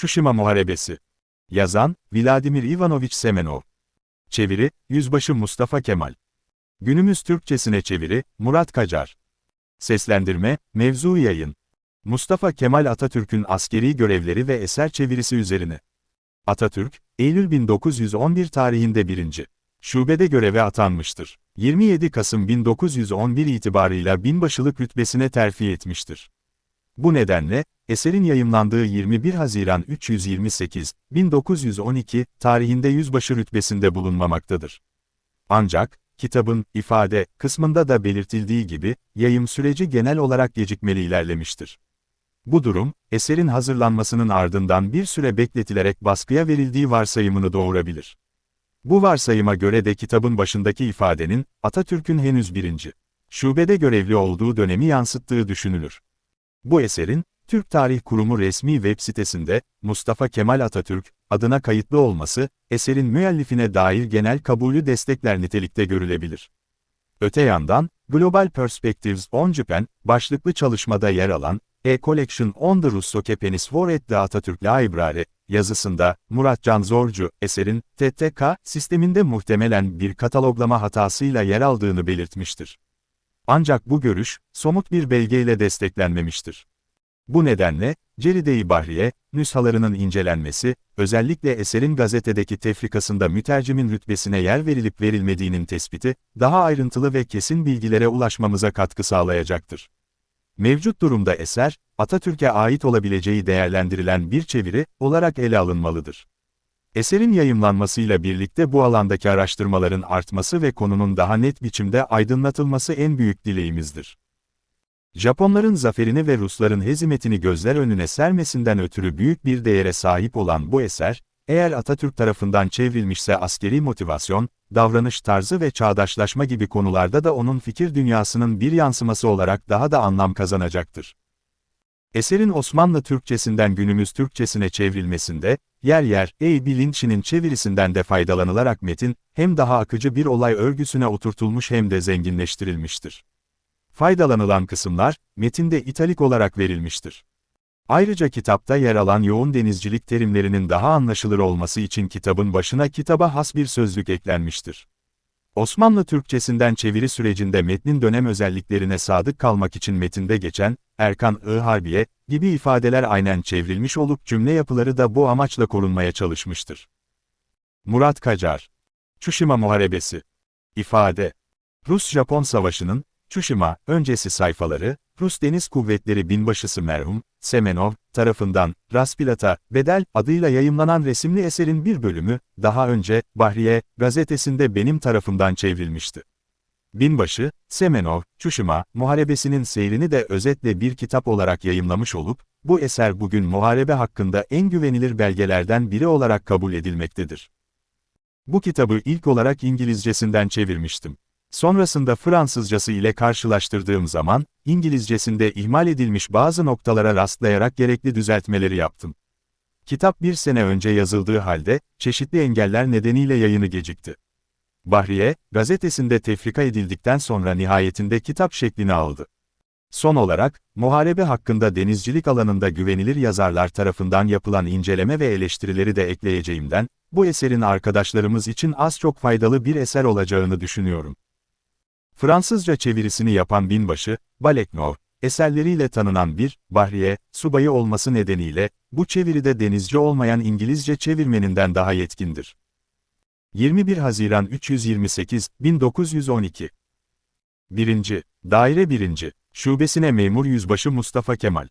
Çuşima Muharebesi. Yazan, Vladimir Ivanovich Semenov. Çeviri, Yüzbaşı Mustafa Kemal. Günümüz Türkçesine çeviri, Murat Kacar. Seslendirme, Mevzu Yayın. Mustafa Kemal Atatürk'ün askeri görevleri ve eser çevirisi üzerine. Atatürk, Eylül 1911 tarihinde 1. Şubede göreve atanmıştır. 27 Kasım 1911 itibarıyla binbaşılık rütbesine terfi etmiştir. Bu nedenle, eserin yayımlandığı 21 Haziran 328, 1912 tarihinde yüzbaşı rütbesinde bulunmamaktadır. Ancak, kitabın ifade kısmında da belirtildiği gibi, yayım süreci genel olarak gecikmeli ilerlemiştir. Bu durum, eserin hazırlanmasının ardından bir süre bekletilerek baskıya verildiği varsayımını doğurabilir. Bu varsayıma göre de kitabın başındaki ifadenin, Atatürk'ün henüz birinci şubede görevli olduğu dönemi yansıttığı düşünülür. Bu eserin, Türk Tarih Kurumu resmi web sitesinde, Mustafa Kemal Atatürk, adına kayıtlı olması, eserin müellifine dair genel kabulü destekler nitelikte görülebilir. Öte yandan, Global Perspectives on Japan, başlıklı çalışmada yer alan, A Collection on the Russo Japanese War at the Atatürk Library, yazısında, Murat Can Zorcu, eserin, TTK, sisteminde muhtemelen bir kataloglama hatasıyla yer aldığını belirtmiştir. Ancak bu görüş, somut bir belgeyle desteklenmemiştir. Bu nedenle, Ceride-i Bahriye, nüshalarının incelenmesi, özellikle eserin gazetedeki tefrikasında mütercimin rütbesine yer verilip verilmediğinin tespiti, daha ayrıntılı ve kesin bilgilere ulaşmamıza katkı sağlayacaktır. Mevcut durumda eser, Atatürk'e ait olabileceği değerlendirilen bir çeviri olarak ele alınmalıdır. Eserin yayımlanmasıyla birlikte bu alandaki araştırmaların artması ve konunun daha net biçimde aydınlatılması en büyük dileğimizdir. Japonların zaferini ve Rusların hezimetini gözler önüne sermesinden ötürü büyük bir değere sahip olan bu eser, eğer Atatürk tarafından çevrilmişse askeri motivasyon, davranış tarzı ve çağdaşlaşma gibi konularda da onun fikir dünyasının bir yansıması olarak daha da anlam kazanacaktır. Eserin Osmanlı Türkçesinden günümüz Türkçesine çevrilmesinde, yer yer, Ey Bilinç'inin çevirisinden de faydalanılarak metin, hem daha akıcı bir olay örgüsüne oturtulmuş hem de zenginleştirilmiştir. Faydalanılan kısımlar, metinde italik olarak verilmiştir. Ayrıca kitapta yer alan yoğun denizcilik terimlerinin daha anlaşılır olması için kitabın başına kitaba has bir sözlük eklenmiştir. Osmanlı Türkçesinden çeviri sürecinde metnin dönem özelliklerine sadık kalmak için metinde geçen, Erkan I Harbiye gibi ifadeler aynen çevrilmiş olup cümle yapıları da bu amaçla korunmaya çalışmıştır. Murat Kacar Çuşima Muharebesi İfade Rus-Japon Savaşı'nın, Çuşima, öncesi sayfaları, Rus Deniz Kuvvetleri Binbaşısı merhum, Semenov, tarafından, Raspilata, Bedel adıyla yayımlanan resimli eserin bir bölümü, daha önce, Bahriye, gazetesinde benim tarafımdan çevrilmişti. Binbaşı, Semenov, Çuşima, muharebesinin seyrini de özetle bir kitap olarak yayımlamış olup, bu eser bugün muharebe hakkında en güvenilir belgelerden biri olarak kabul edilmektedir. Bu kitabı ilk olarak İngilizcesinden çevirmiştim. Sonrasında Fransızcası ile karşılaştırdığım zaman, İngilizcesinde ihmal edilmiş bazı noktalara rastlayarak gerekli düzeltmeleri yaptım. Kitap bir sene önce yazıldığı halde, çeşitli engeller nedeniyle yayını gecikti. Bahriye, gazetesinde tefrika edildikten sonra nihayetinde kitap şeklini aldı. Son olarak, muharebe hakkında denizcilik alanında güvenilir yazarlar tarafından yapılan inceleme ve eleştirileri de ekleyeceğimden, bu eserin arkadaşlarımız için az çok faydalı bir eser olacağını düşünüyorum. Fransızca çevirisini yapan binbaşı, Baleknov, eserleriyle tanınan bir, Bahriye, subayı olması nedeniyle, bu çeviride denizci olmayan İngilizce çevirmeninden daha yetkindir. 21 Haziran 328, 1912 1. Daire 1. Şubesine Memur Yüzbaşı Mustafa Kemal